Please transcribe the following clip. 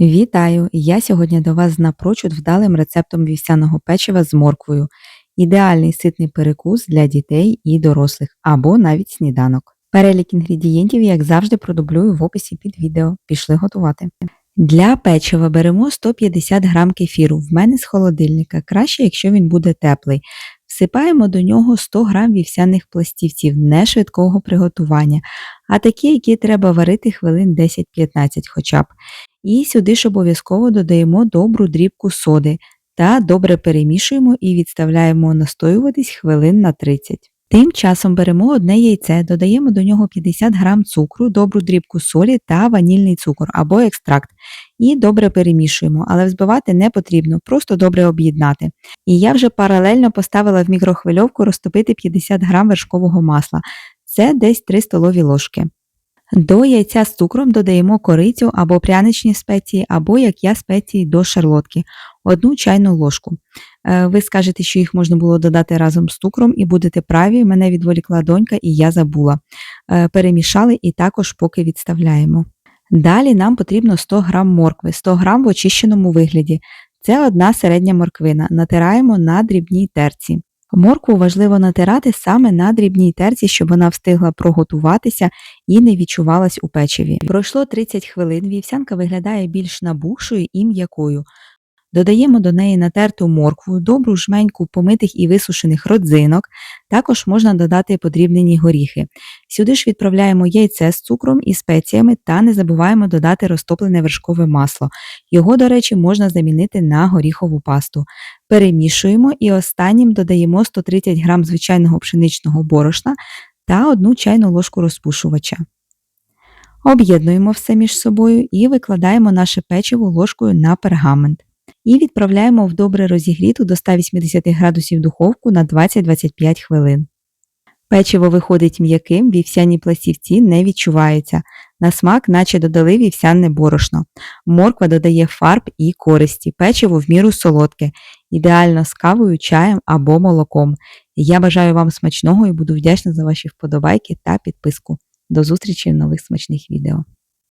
Вітаю! Я сьогодні до вас напрочуд вдалим рецептом вівсяного печива з морквою. Ідеальний ситний перекус для дітей і дорослих, або навіть сніданок. Перелік інгредієнтів, як завжди, продублюю в описі під відео. Пішли готувати. Для печива беремо 150 г кефіру, в мене з холодильника, краще, якщо він буде теплий. Всипаємо до нього 100 г вівсяних пластівців не швидкого приготування, а такі, які треба варити хвилин 10-15 хоча б. І сюди ж обов'язково додаємо добру дрібку соди та добре перемішуємо і відставляємо настоюватись хвилин на 30. Тим часом беремо одне яйце, додаємо до нього 50 г цукру, добру дрібку солі та ванільний цукор або екстракт. І добре перемішуємо, але взбивати не потрібно, просто добре об'єднати. І я вже паралельно поставила в мікрохвильовку розтопити 50 г вершкового масла. Це десь 3 столові ложки. До яйця з цукром додаємо корицю або пряничні спеції, або, як я, спеції до шарлотки, одну чайну ложку. Е, ви скажете, що їх можна було додати разом з цукром, і будете праві, мене відволікла донька і я забула. Е, перемішали і також поки відставляємо. Далі нам потрібно 100 г моркви, 100 г в очищеному вигляді. Це одна середня морквина. Натираємо на дрібній терці. Моркву важливо натирати саме на дрібній терці, щоб вона встигла проготуватися і не відчувалась у печиві. Пройшло 30 хвилин, вівсянка виглядає більш набухшою і м'якою. Додаємо до неї натерту моркву, добру жменьку помитих і висушених родзинок, також можна додати подрібнені горіхи. Сюди ж відправляємо яйце з цукром і спеціями та не забуваємо додати розтоплене вершкове масло. Його, до речі, можна замінити на горіхову пасту. Перемішуємо і останнім додаємо 130 г звичайного пшеничного борошна та 1 чайну ложку розпушувача. Об'єднуємо все між собою і викладаємо наше печиво ложкою на пергамент і відправляємо в добре розігріту до 180 градусів духовку на 20-25 хвилин. Печиво виходить м'яким, вівсяні пластівці не відчуваються. На смак, наче додали вівсяне борошно. Морква додає фарб і користі, печиво в міру солодке, ідеально з кавою, чаєм або молоком. Я бажаю вам смачного і буду вдячна за ваші вподобайки та підписку. До зустрічі в нових смачних відео.